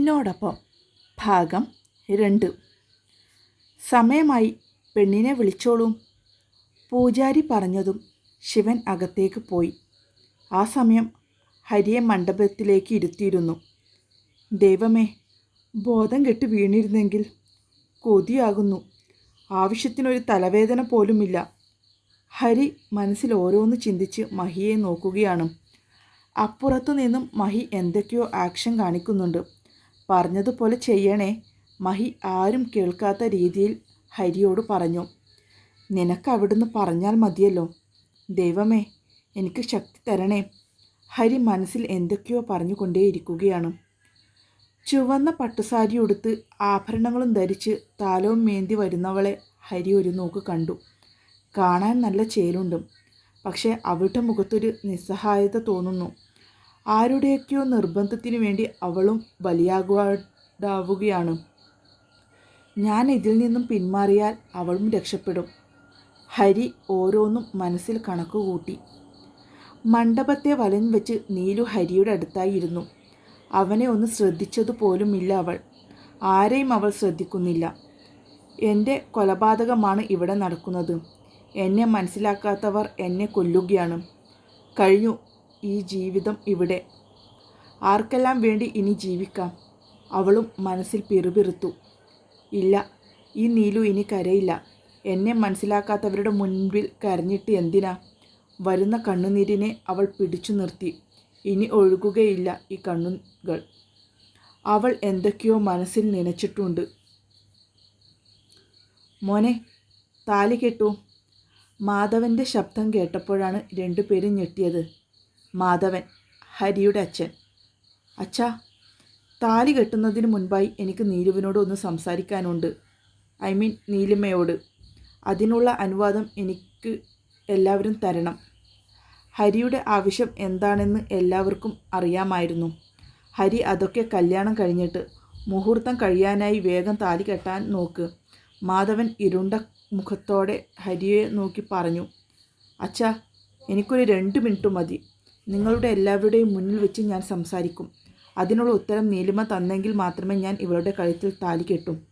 എന്നോടൊപ്പം ഭാഗം രണ്ട്. സമയമായി പെണ്ണിനെ വിളിച്ചോളൂ. പൂജാരി പറഞ്ഞതും ശിവൻ അകത്തേക്ക് പോയി. ആ സമയം ഹരിയെ മണ്ഡപത്തിലേക്ക് ഇരുത്തിയിരുന്നു. ദൈവമേ ബോധം കെട്ട് വീണിരുന്നെങ്കിൽ കൊതിയാകുന്നു. ആവശ്യത്തിനൊരു തലവേദന പോലുമില്ല. ഹരി മനസ്സിൽ ഓരോന്ന് ചിന്തിച്ച് മഹിയെ നോക്കുകയാണ്. അപ്പുറത്തു നിന്നും മഹി എന്തൊക്കെയോ ആക്ഷൻ കാണിക്കുന്നുണ്ട്. പറഞ്ഞതുപോലെ ചെയ്യണേ. മഹി ആരും കേൾക്കാത്ത രീതിയിൽ ഹരിയോട് പറഞ്ഞു. നിനക്ക് അവിടുന്ന് പറഞ്ഞാൽ മതിയല്ലോ. ദൈവമേ എനിക്ക് ശക്തി തരണേ. ഹരി മനസ്സിൽ എന്തൊക്കെയോ പറഞ്ഞുകൊണ്ടേയിരിക്കുകയാണ്. ചുവന്ന പട്ടുസാരി ഉടുത്ത് ആഭരണങ്ങളും ധരിച്ച് താലവും മേന്തി വരുന്നവളെ ഹരി ഒരു നോക്ക് കണ്ടു. കാണാൻ നല്ല ചേലുണ്ടും. പക്ഷേ അവളുടെ മുഖത്തൊരു നിസ്സഹായത തോന്നുന്നു. ആരുടെയൊക്കെയോ നിർബന്ധത്തിനു വേണ്ടി അവളും ബലിയാകുവാടാവുകയാണ് ഞാൻ ഇതിൽ നിന്നും പിന്മാറിയാൽ അവളും രക്ഷപ്പെടും. ഹരി ഓരോന്നും മനസ്സിൽ കണക്കുകൂട്ടി. മണ്ഡപത്തെ വലം വെച്ച് നീലു ഹരിയുടെ അടുത്തായിരുന്നു അവനെ ഒന്ന് ശ്രദ്ധിച്ചതുപോലുമില്ല അവൾ. ആരെയും അവൾ ശ്രദ്ധിക്കുന്നില്ല. എന്റെ കൊലപാതകമാണ് ഇവിടെ നടക്കുന്നത്. എന്നെ മനസ്സിലാക്കാത്തവർ എന്നെ കൊല്ലുകയാണ്. കഴിഞ്ഞു ഈ ജീവിതം ഇവിടെ. ആർക്കെല്ലാം വേണ്ടി ഇനി ജീവിക്കാം? അവളും മനസ്സിൽ പിറുപിറുത്തു. ഇല്ല ഈ നീലു ഇനി കരയില്ല. എന്നെ മനസ്സിലാക്കാത്തവരുടെ മുൻപിൽ കരഞ്ഞിട്ട് എന്തിനാ? വരുന്ന കണ്ണുനീരിനെ അവൾ പിടിച്ചു നിർത്തി. ഇനി ഒഴുകുകയില്ല ഈ കണ്ണുകൾ. അവൾ എന്തൊക്കെയോ മനസ്സിൽ നനച്ചിട്ടുണ്ട്. മോനെ താലി കെട്ടു. മാധവന്റെ ശബ്ദം കേട്ടപ്പോഴാണ് രണ്ടുപേരും ഞെട്ടിയത്. മാധവൻ ഹരിയുടെ അച്ഛൻ. അച്ഛാ താലി കെട്ടുന്നതിന് മുൻപായി എനിക്ക് നീലുവിനോട് ഒന്ന് സംസാരിക്കാനുണ്ട്. ഐ മീൻ നീലിമയോട് അതിനുള്ള അനുവാദം എനിക്ക് എല്ലാവരും തരണം. ഹരിയുടെ ആവശ്യം എന്താണെന്ന് എല്ലാവർക്കും അറിയാമായിരുന്നു. ഹരി അതൊക്കെ കല്യാണം കഴിഞ്ഞിട്ട് മുഹൂർത്തം കഴിയാനായി വേഗം താലി കെട്ടാൻ നോക്ക്. മാധവൻ ഇരുണ്ട മുഖത്തോടെ ഹരിയെ നോക്കി പറഞ്ഞു. അച്ഛാ എനിക്കൊരു രണ്ട് മിനിറ്റ് മതി. നിങ്ങളുടെ എല്ലാവരുടെയും മുന്നിൽ വെച്ച് ഞാൻ സംസാരിക്കും. അതിനുള്ള ഉത്തരം നീലിമ തന്നെങ്കിൽ മാത്രമേ ഞാൻ ഇവളുടെ കഴുത്തിൽ താലി കെട്ടും.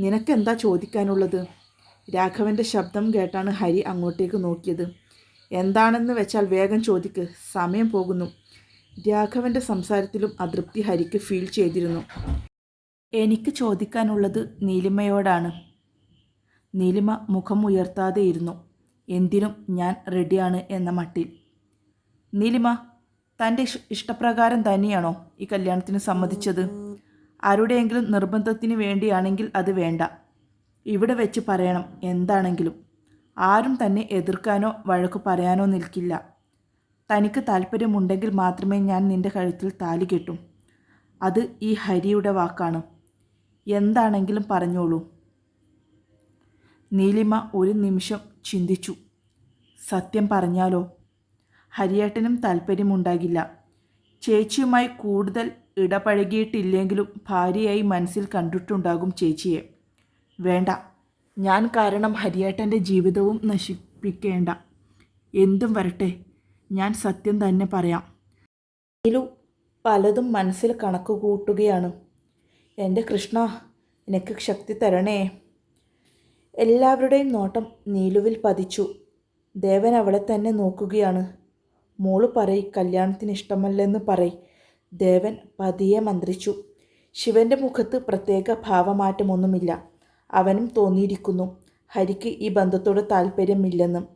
നിനക്കെന്താ ചോദിക്കാനുള്ളത്? രാഘവന്റെ ശബ്ദം കേട്ടാണ് ഹരി അങ്ങോട്ടേക്ക് നോക്കിയത്. എന്താണെന്ന് വെച്ചാൽ വേഗം ചോദിക്ക്. സമയം പോകുന്നു. രാഘവന്റെ സംസാരത്തിലും അതൃപ്തി ഹരിക്ക് ഫീൽ ചെയ്തിരുന്നു. എനിക്ക് ചോദിക്കാനുള്ളത് നീലിമയോടാണ്. നീലിമ മുഖം ഉയർത്താതെ ഇരുന്നു. എന്തിനും ഞാൻ റെഡിയാണ് എന്ന മട്ടിൽ. നീലിമ തന്റെ ഇഷ്ടപ്രകാരം തന്നെയാണോ ഈ കല്യാണത്തിന് സമ്മതിച്ചത്? ആരുടെയെങ്കിലും നിർബന്ധത്തിന് വേണ്ടിയാണെങ്കിൽ അത് വേണ്ട. ഇവിടെ വെച്ച് പറയണം എന്താണെങ്കിലും. ആരും തന്നെ എതിർക്കാനോ വഴക്കു പറയാനോ നിൽക്കില്ല. തനിക്ക് താല്പര്യമുണ്ടെങ്കിൽ മാത്രമേ ഞാൻ നിന്റെ കഴുത്തിൽ താലി കെട്ടും. അത് ഈ ഹരിയുടെ വാക്കാണ്. എന്താണെങ്കിലും പറഞ്ഞോളൂ. നീലിമ ഒരു നിമിഷം ചിന്തിച്ചു. സത്യം പറഞ്ഞാലോ? ഹരിയേട്ടനും താല്പര്യമുണ്ടാകില്ല. ചേച്ചിയുമായി കൂടുതൽ ഇടപഴകിയിട്ടില്ലെങ്കിലും ഭാര്യയായി മനസ്സിൽ കണ്ടിട്ടുണ്ടാകും ചേച്ചിയെ. വേണ്ട ഞാൻ കാരണം ഹരിയേട്ടന്റെ ജീവിതവും നശിപ്പിക്കേണ്ട. എന്തും വരട്ടെ ഞാൻ സത്യം തന്നെ പറയാം. നീലു പലതും മനസ്സിൽ കണക്ക് കൂട്ടുകയാണ്. എന്റെ കൃഷ്ണ എനിക്ക് ശക്തി തരണേ. എല്ലാവരുടെയും നോട്ടം നീലുവിൽ പതിച്ചു. ദേവൻ അവളെ തന്നെ നോക്കുകയാണ്. മോൾ പറയ് കല്യാണത്തിന് ഇഷ്ടമല്ലെന്ന് പറയ്. ദേവൻ പതിയെ മന്ത്രിച്ചു. ശിവന്റെ മുഖത്ത് പ്രത്യേക ഭാവമാറ്റമൊന്നുമില്ല. അവനും തോന്നിയിരിക്കുന്നു ഹരിക്ക് ഈ ബന്ധത്തോട് താല്പര്യമില്ലെന്നും.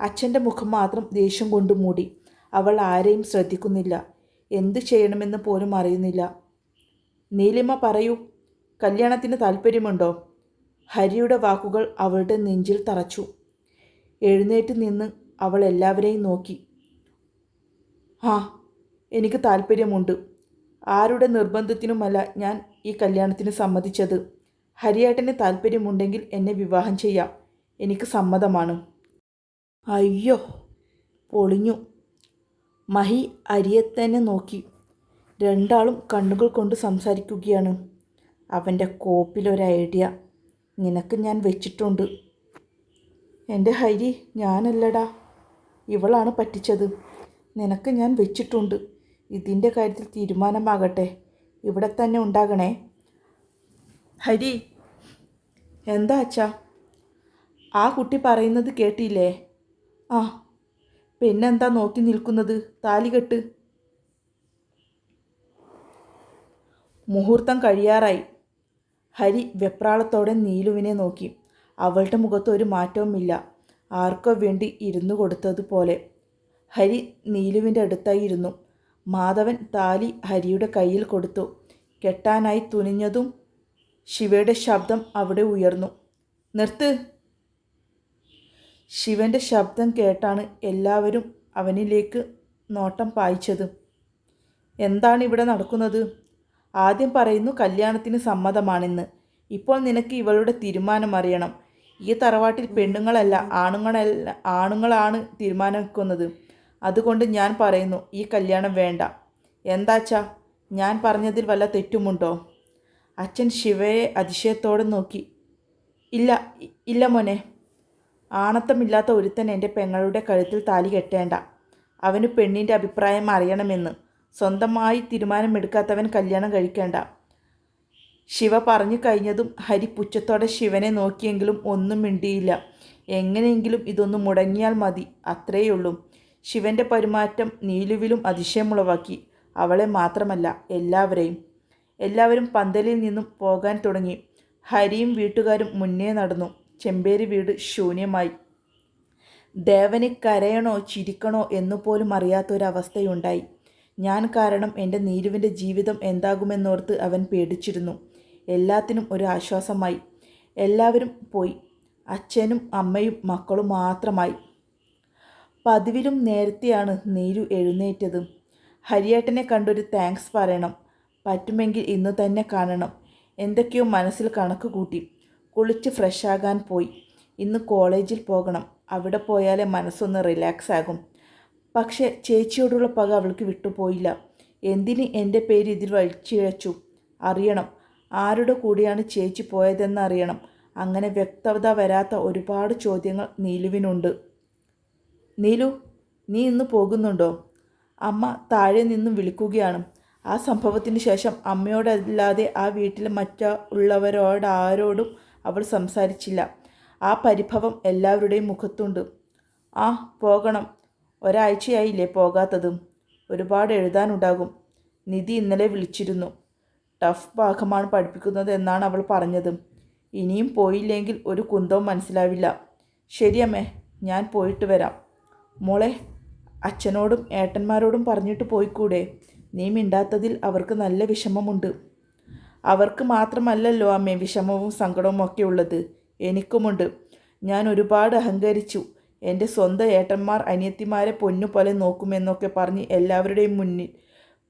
അച്ഛന്റെ മുഖം മാത്രം ദേഷ്യം കൊണ്ട് മൂടി അവൾ ആരെയും ശ്രദ്ധിക്കുന്നില്ല. എന്ത് ചെയ്യണമെന്ന് പോലും അറിയുന്നില്ല. നീലിമ പറയൂ കല്യാണത്തിന് താല്പര്യമുണ്ടോ? ഹരിയുടെ വാക്കുകൾ അവളുടെ നെഞ്ചിൽ തറച്ചു. എഴുന്നേറ്റ് നിന്ന് അവൾ എല്ലാവരെയും നോക്കി. ആ എനിക്ക് താല്പര്യമുണ്ട്. ആരുടെ നിർബന്ധത്തിനുമല്ല ഞാൻ ഈ കല്യാണത്തിന് സമ്മതിച്ചത്. ഹരിയേട്ടന് താല്പര്യമുണ്ടെങ്കിൽ എന്നെ വിവാഹം ചെയ്യാം. എനിക്ക് സമ്മതമാണ്. അയ്യോ പൊളിഞ്ഞു. മഹി അരിയെ തന്നെ നോക്കി. രണ്ടാളും കണ്ണുകൾ കൊണ്ട് സംസാരിക്കുകയാണ്. അവന്റെ കോപ്പിലൊരു ഐഡിയ. നിനക്ക് ഞാൻ വെച്ചിട്ടുണ്ട്. എന്റെ ഹരി ഞാനല്ലടാ. ഇവളാണ് പറ്റിച്ചത്. നിനക്ക് ഞാൻ വെച്ചിട്ടുണ്ട്. ഇതിന്റെ കാര്യത്തിൽ തീരുമാനമാകട്ടെ. ഇവിടെ തന്നെ ഉണ്ടാകണേ. ഹരി എന്താ അച്ഛാ? ആ കുട്ടി പറയുന്നത് കേട്ടില്ലേ? ആ പിന്നെന്താ നോക്കി നിൽക്കുന്നത്? താലികെട്ട് മുഹൂർത്തം കഴിയാറായി. ഹരി വെപ്രാളത്തോടെ നീലുവിനെ നോക്കി. അവളുടെ മുഖത്ത് ഒരു മാറ്റവുമില്ല. ആർക്കോ വേണ്ടി ഇരുന്നു കൊടുത്തതുപോലെ. ഹരി നീലുവിന്റെ അടുത്തായി ഇരുന്നു മാധവൻ താലി ഹരിയുടെ കയ്യിൽ കൊടുത്തു. കെട്ടാനായി തുനിഞ്ഞതും ശിവയുടെ ശബ്ദം അവിടെ ഉയർന്നു. നിർത്ത്. ശിവന്റെ ശബ്ദം കേട്ടാണ് എല്ലാവരും അവനിലേക്ക് നോട്ടം പായിച്ചത്. എന്താണ് ഇവിടെ നടക്കുന്നത്? ആദ്യം പറയുന്നു കല്യാണത്തിന് സമ്മതമാണെന്ന്. ഇപ്പോൾ നിനക്ക് ഇവളുടെ തീരുമാനം അറിയണം. ഈ തറവാട്ടിൽ പെണ്ണുങ്ങളല്ല ആണുങ്ങളല്ല ആണുങ്ങളാണ് തീരുമാനിക്കുന്നത്. അതുകൊണ്ട് ഞാൻ പറയുന്നു ഈ കല്യാണം വേണ്ട. എന്താച്ചാ ഞാൻ പറഞ്ഞതിൽ വല്ല തെറ്റുമുണ്ടോ? അച്ഛൻ ശിവയെ അതിശയത്തോടെ നോക്കി. ഇല്ല ഇല്ല മോനെ. ആണത്തമില്ലാത്ത ഒരുത്തൻ എന്റെ പെങ്ങളുടെ കഴുത്തിൽ താലി കെട്ടേണ്ട. അവന് പെണ്ണിന്റെ അഭിപ്രായം അറിയണമെന്ന്. സ്വന്തമായി തീരുമാനമെടുക്കാത്തവൻ കല്യാണം കഴിക്കേണ്ട. ശിവ പറഞ്ഞു കഴിഞ്ഞതും ഹരി പുച്ഛത്തോടെ ശിവനെ നോക്കിയെങ്കിലും ഒന്നും മിണ്ടിയില്ല. എങ്ങനെയെങ്കിലും ഇതൊന്ന് മുടങ്ങിയാൽ മതി അത്രയുള്ളൂ. ശിവന്റെ പെരുമാറ്റം നീലുവിലും അതിശയമുളവാക്കി. അവളെ മാത്രമല്ല എല്ലാവരെയും. എല്ലാവരും പന്തലിൽ നിന്നും പോകാൻ തുടങ്ങി. ഹരിയും വീട്ടുകാരും മുന്നേ നടന്നു. ചെമ്പേരി വീട് ശൂന്യമായി. ദേവന് കരയണോ ചിരിക്കണോ എന്നുപോലും അറിയാത്തൊരവസ്ഥയുണ്ടായി. ഞാൻ കാരണം എന്റെ നീരുവിന്റെ ജീവിതം എന്താകുമെന്നോർത്ത് അവൻ പേടിച്ചിരുന്നു. എല്ലാത്തിനും ഒരു ആശ്വാസമായി. എല്ലാവരും പോയി. അച്ഛനും അമ്മയും മക്കളും മാത്രമായി. പതിവിലും നേരത്തെയാണ് നീരു എഴുന്നേറ്റത്. ഹരിയേട്ടനെ കണ്ടൊരു താങ്ക്സ് പറയണം. പറ്റുമെങ്കിൽ ഇന്ന് തന്നെ കാണണം. എന്തൊക്കെയോ മനസ്സിൽ കണക്ക് കൂട്ടി. കുളിച്ച് ഫ്രഷാകാൻ പോയി. ഇന്ന് കോളേജിൽ പോകണം. അവിടെ പോയാലേ മനസ്സൊന്ന് റിലാക്സ് ആകും. പക്ഷേ ചേച്ചിയോടുള്ള പക അവൾക്ക് വിട്ടുപോയില്ല. എന്തിന് എന്റെ പേര് ഇതിൽ വലിച്ചിഴച്ചു? അറിയണം. ആരുടെ കൂടെയാണ് ചേച്ചി പോയതെന്നറിയണം അങ്ങനെ വ്യക്തത വരാത്ത ഒരുപാട് ചോദ്യങ്ങൾ നീലുവിനുണ്ട്. നീലു നീ ഇന്ന് പോകുന്നുണ്ടോ? അമ്മ താഴെ നിന്നും വിളിക്കുകയാണ്. ആ സംഭവത്തിന് ശേഷം അമ്മയോടല്ലാതെ ആ വീട്ടിലെ മറ്റുള്ളവരോടാരോടും അവൾ സംസാരിച്ചില്ല. ആ പരിഭവം എല്ലാവരുടെയും മുഖത്തുണ്ട്. ആ പോകണം. ഒരാഴ്ചയായില്ലേ പോകാത്തതും. ഒരുപാട് എഴുതാനുണ്ടാകും. നിധി ഇന്നലെ വിളിച്ചിരുന്നു. ടഫ് ഭാഗമാണ് പഠിപ്പിക്കുന്നത് എന്നാണ് അവൾ പറഞ്ഞത്. ഇനിയും പോയില്ലെങ്കിൽ ഒരു കുന്തവും മനസ്സിലാവില്ല. ശരിയമ്മേ ഞാൻ പോയിട്ട് വരാം. മോളെ അച്ഛനോടും ഏട്ടന്മാരോടും പറഞ്ഞിട്ട് പോയിക്കൂടെ? നീ മിണ്ടാത്തതിൽ അവർക്ക് നല്ല വിഷമമുണ്ട്. അവർക്ക് മാത്രമല്ലല്ലോ അമ്മേ വിഷമവും സങ്കടവും ഒക്കെ ഉള്ളത്. എനിക്കുമുണ്ട്. ഞാൻ ഒരുപാട് അഹങ്കരിച്ചു. എന്റെ സ്വന്തം ഏട്ടന്മാർ അനിയത്തിമാരെ പൊന്നുപോലെ നോക്കുമെന്നൊക്കെ പറഞ്ഞ് എല്ലാവരുടെയും മുന്നിൽ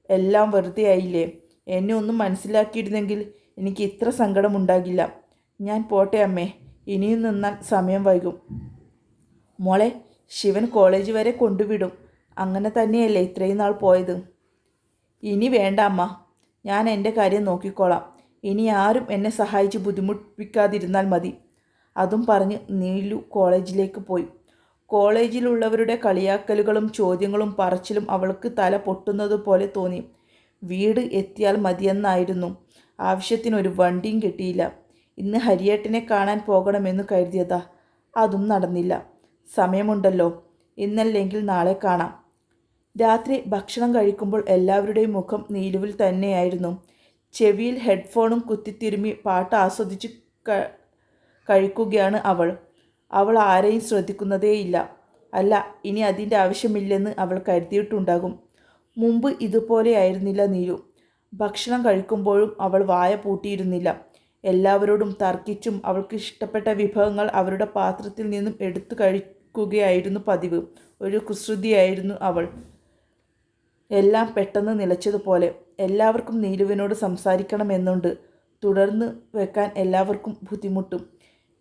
എല്ലാം വെറുതെ ആയില്ലേ? എന്നെ ഒന്നും മനസ്സിലാക്കിയിരുന്നെങ്കിൽ എനിക്ക് ഇത്ര സങ്കടമുണ്ടാകില്ല. ഞാൻ പോട്ടെ അമ്മേ. ഇനിയും നിന്നാൽ സമയം വൈകും. മോളെ ശിവൻ കോളേജ് വരെ കൊണ്ടുവിടും. അങ്ങനെ തന്നെയല്ലേ ഇത്രയും നാൾ പോയത്? ഇനി വേണ്ട അമ്മ. ഞാൻ എന്റെ കാര്യം നോക്കിക്കോളാം. ഇനി ആരും എന്നെ സഹായിച്ച് ബുദ്ധിമുട്ടിപ്പിക്കാതിരുന്നാൽ മതി. അതും പറഞ്ഞ് നീലു കോളേജിലേക്ക് പോയി. കോളേജിലുള്ളവരുടെ കളിയാക്കലുകളും ചോദ്യങ്ങളും പറച്ചിലും അവൾക്ക് തല പൊട്ടുന്നത് പോലെ തോന്നി. വീട് എത്തിയാൽ മതിയെന്നായിരുന്നു. ആവശ്യത്തിനൊരു വണ്ടിയും കിട്ടിയില്ല. ഇന്ന് ഹരിയേട്ടനെ കാണാൻ പോകണമെന്ന് കരുതിയതാ. അതും നടന്നില്ല. സമയമുണ്ടല്ലോ. ഇന്നല്ലെങ്കിൽ നാളെ കാണാം. രാത്രി ഭക്ഷണം കഴിക്കുമ്പോൾ എല്ലാവരുടെയും മുഖം നീലുവിൽ തന്നെയായിരുന്നു. ചെവിയിൽ ഹെഡ്ഫോണും കുത്തിത്തിരുമി പാട്ട് ആസ്വദിച്ച് കഴിക്കുകയാണ് അവൾ. അവൾ ആരെയും ശ്രദ്ധിക്കുന്നതേയില്ല. അല്ല ഇനി അതിന്റെ ആവശ്യമില്ലെന്ന് അവൾ കരുതിയിട്ടുണ്ടാകും. മുമ്പ് ഇതുപോലെയായിരുന്നില്ല നീലു ഭക്ഷണം കഴിക്കുമ്പോഴും അവൾ വായ പൂട്ടിയിരുന്നില്ല. എല്ലാവരോടും തർക്കിച്ചും അവൾക്ക് ഇഷ്ടപ്പെട്ട വിഭവങ്ങൾ അവരുടെ പാത്രത്തിൽ നിന്നും എടുത്തു കഴിക്കുകയായിരുന്നു പതിവ്. ഒരു കുസൃതിയായിരുന്നു അവൾ. എല്ലാം പെട്ടെന്ന് നിലച്ചതുപോലെ എല്ലാവർക്കും നീലുവിനോട് സംസാരിക്കണമെന്നുണ്ട്. തുടർന്ന് വെക്കാൻ എല്ലാവർക്കും ബുദ്ധിമുട്ടും.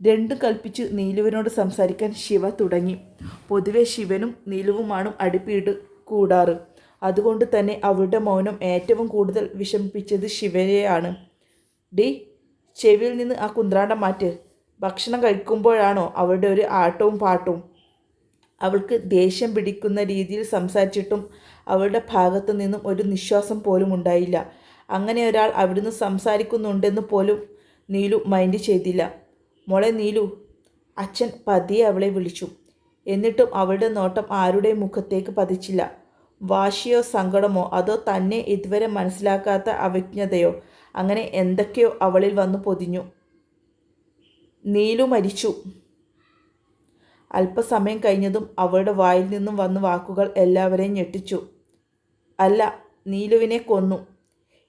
രണ്ടും കൽപ്പിച്ച് നീലുവിനോട് സംസാരിക്കാൻ ശിവ തുടങ്ങി. പൊതുവെ ശിവനും നീലുവുമാണ് അടിപ്പീട് കൂടാറ്. അതുകൊണ്ട് തന്നെ അവളുടെ മൗനം ഏറ്റവും കൂടുതൽ വിഷമിപ്പിച്ചത് ശിവനെയാണ്. ഡി ചെവിയിൽ നിന്ന് ആ കുന്ത്രാണ്ടം മാറ്റ്. ഭക്ഷണം കഴിക്കുമ്പോഴാണോ അവളുടെ ഒരു ആട്ടവും പാട്ടവും അവൾക്ക് ദേഷ്യം പിടിക്കുന്ന രീതിയിൽ സംസാരിച്ചിട്ടും അവളുടെ ഭാഗത്തു നിന്നും ഒരു നിശ്വാസം പോലും ഉണ്ടായില്ല. അങ്ങനെ ഒരാൾ അവിടുന്ന് സംസാരിക്കുന്നുണ്ടെന്ന് പോലും നീലു മൈൻഡ് ചെയ്തില്ല. മോളെ നീലു അച്ഛൻ പതിയെ അവളെ വിളിച്ചു. എന്നിട്ടും അവളുടെ നോട്ടം ആരുടെ മുഖത്തേക്ക് പതിച്ചില്ല. വാശിയോ സങ്കടമോ അതോ തന്നെ ഇതുവരെ മനസ്സിലാക്കാത്ത അവജ്ഞതയോ അങ്ങനെ എന്തൊക്കെയോ അവളിൽ വന്നു പൊതിഞ്ഞു. നീലു മരിച്ചു. അല്പസമയം കഴിഞ്ഞതും അവളുടെ വായിൽ നിന്നും വന്ന വാക്കുകൾ എല്ലാവരെയും ഞെട്ടിച്ചു. അല്ല നീലുവിനെ കൊന്നു.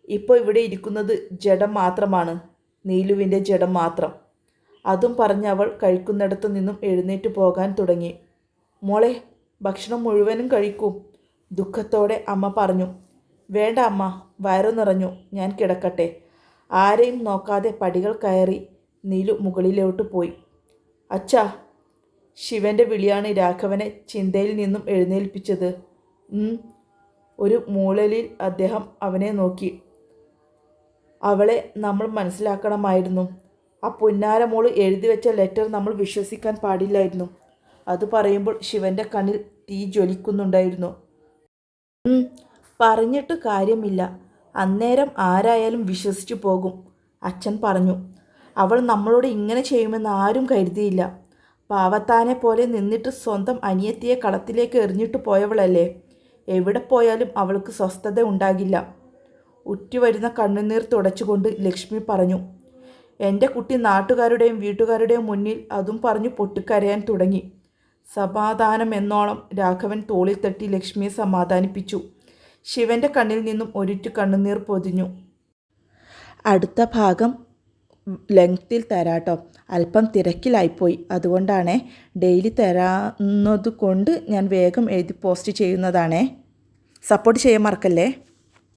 ഇപ്പോൾ ഇവിടെ ഇരിക്കുന്നത് ജഡം മാത്രമാണ്. നീലുവിന്റെ ജഡം മാത്രം. അതും പറഞ്ഞ് അവൾ കഴിക്കുന്നിടത്ത് നിന്നും എഴുന്നേറ്റ് പോകാൻ തുടങ്ങി. മോളെ ഭക്ഷണം മുഴുവനും കഴിക്കൂ. ദുഃഖത്തോടെ അമ്മ പറഞ്ഞു. വേണ്ട അമ്മ വയറു നിറഞ്ഞു. ഞാൻ കിടക്കട്ടെ. ആരെയും നോക്കാതെ പടികൾ കയറി നീലു മുകളിലോട്ട് പോയി. അച്ഛാ ശിവന്റെ വിളിയാണ് രാഘവനെ ചിന്തയിൽ നിന്നും എഴുന്നേൽപ്പിച്ചത്. ഒരു മൂളലിൽ അദ്ദേഹം അവനെ നോക്കി. അവളെ നമ്മൾ മനസ്സിലാക്കണമായിരുന്നു. ആ പുന്നാര മോൾ എഴുതി വെച്ച ലെറ്റർ നമ്മൾ വിശ്വസിക്കാൻ പാടില്ലായിരുന്നു. അത് പറയുമ്പോൾ ശിവന്റെ കണ്ണിൽ തീ ജ്വലിക്കുന്നുണ്ടായിരുന്നു. പറഞ്ഞിട്ട് കാര്യമില്ല. അന്നേരം ആരായാലും വിശ്വസിച്ചു പോകും അച്ഛൻ പറഞ്ഞു. അവൾ നമ്മളോട് ഇങ്ങനെ ചെയ്യുമെന്ന് ആരും കരുതിയില്ല. പാവത്താനെ പോലെ നിന്നിട്ട് സ്വന്തം അനിയത്തിയെ കളത്തിലേക്ക് എറിഞ്ഞിട്ട് പോയവളല്ലേ? എവിടെ പോയാലും അവൾക്ക് സ്വസ്ഥത ഉണ്ടാകില്ല. ഉറ്റുവരുന്ന കണ്ണുനീർ തുടച്ചുകൊണ്ട് ലക്ഷ്മി പറഞ്ഞു എന്റെ കുട്ടി നാട്ടുകാരുടെയും വീട്ടുകാരുടെയും മുന്നിൽ അതും പറഞ്ഞു പൊട്ടിക്കരയാൻ തുടങ്ങി. സമാധാനം എന്നോളം രാഘവൻ തോളിൽ തട്ടി ലക്ഷ്മിയെ സമാധാനിപ്പിച്ചു. ശിവന്റെ കണ്ണിൽ നിന്നും ഒരിറ്റു കണ്ണുനീർ പൊതിഞ്ഞു. അടുത്ത ഭാഗം ലെങ്ത്തിൽ തരാട്ടോ. അല്പം തിരക്കിലായിപ്പോയി. അതുകൊണ്ടാണ് ഡെയിലി തരാവുന്നത് കൊണ്ട് ഞാൻ വേഗം എഴുതി പോസ്റ്റ് ചെയ്യുന്നതാണേ. സപ്പോർട്ട് ചെയ്യാൻ മറക്കല്ലേ?